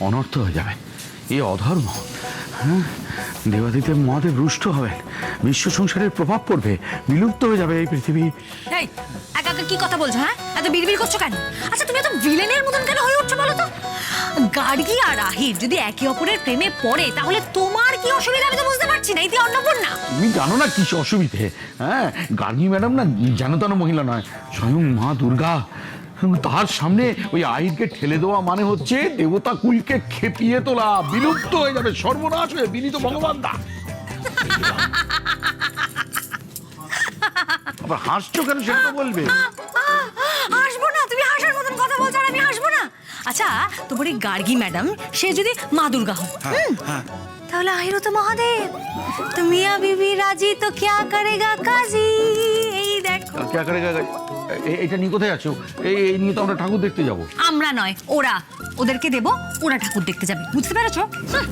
অনর্থ হয়ে যাবে। এ অধর্ম। হ্যাঁ? দেবাদিদেব মহাদেব রুষ্ট হবেন বিশ্ব সংসারের প্রভাব পড়বে। বিলুপ্ত হয়ে যাবে এই পৃথিবী। এই একা একা কি কথা বলছো হ্যাঁ? এত বিড়বিড় করছ কেন? আচ্ছা তুমি এত ভিলেনের মতন কেন হয়ে উঠছো বলো তো? গার্গী আর আহির যদি একে অপরের প্রেমে পড়ে তাহলে তোমার কি অসুবিধা আমি তো বুঝতে পারছি না এই যে অন্নপূর্ণা। তুমি জানো না কি অসুবিধে হ্যাঁ? গার্গী ম্যাডাম না জানো তেন মহিলা নয় স্বয়ং মা দুর্গা। তার সামনে ওই আইনকে ঠেলে দেওয়া মানে হচ্ছে দেবতা কুলকে খেপিয়ে তোলা বিলুপ্ত হয়ে যাবে সর্বনাশ হয়ে বিনীত ভগবান দা। আবার হাসছো কেন সেটা তো বলবে। হাসবো না তুমি হাসার মতন কথা বলছো আর আমি হাসবো না। আচ্ছা তোমার এই গার্গী ম্যাডাম সে যদি মা দুর্গা হয় হুম? তাহলে আহিরও তো মহাদেব। তো মিয়া বিবি রাজি তো ক্যা করেগা কাজী। এটা নিয়ে কোথায় আছো? এই এই নিয়ে তো আমরা ঠাকুর দেখতে যাব। আমরা নয় ওরা। ওদেরকে দেব ওরা ঠাকুর দেখতে যাবে। বুঝতে পেরেছ? হুম।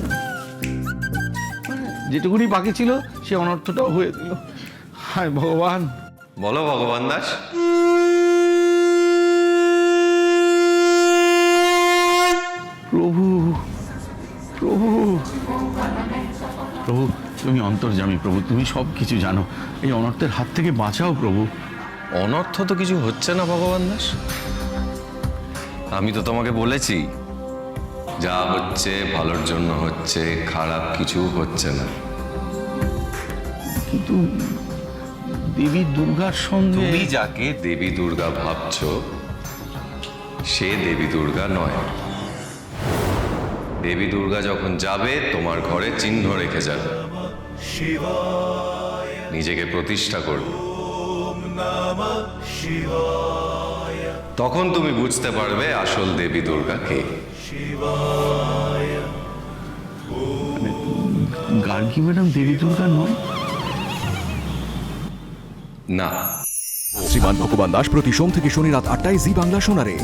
যেটুকুনি বাকি ছিল সে অনর্থটাও হয়ে দিল হায় ভগবান। বলো ভগবান দাস। প্রভু প্রভু। প্রভু তুমি অন্তর্জামী প্রভু তুমি সব কিছু জানো। এই অনর্থের হাত থেকে বাঁচাও প্রভু। অনর্থ তো কিছু হচ্ছে না ভগবান দাস। আমি তো তোমাকে বলেছি যা হচ্ছে ভালোর জন্য হচ্ছে খারাপ কিছু হচ্ছে না। কিন্তু দেবী দুর্গার সঙ্গে তুমি যাকে দেবী দুর্গা ভাবছ সে দেবী দুর্গা নয়। দেবী দুর্গা যখন যাবে তোমার ঘরে চিহ্ন রেখে যাবে। নিজেকে প্রতিষ্ঠা করবে। তখন তুমি বুঝতে পারবে আসল দেবী দুর্গা কে। গার্গী ম্যাডাম দেবী দুর্গা নয়? না। শ্রীমান ভগবান দাস প্রতি সোম থেকে শনি রাত আটটায় জি বাংলা শোনারে।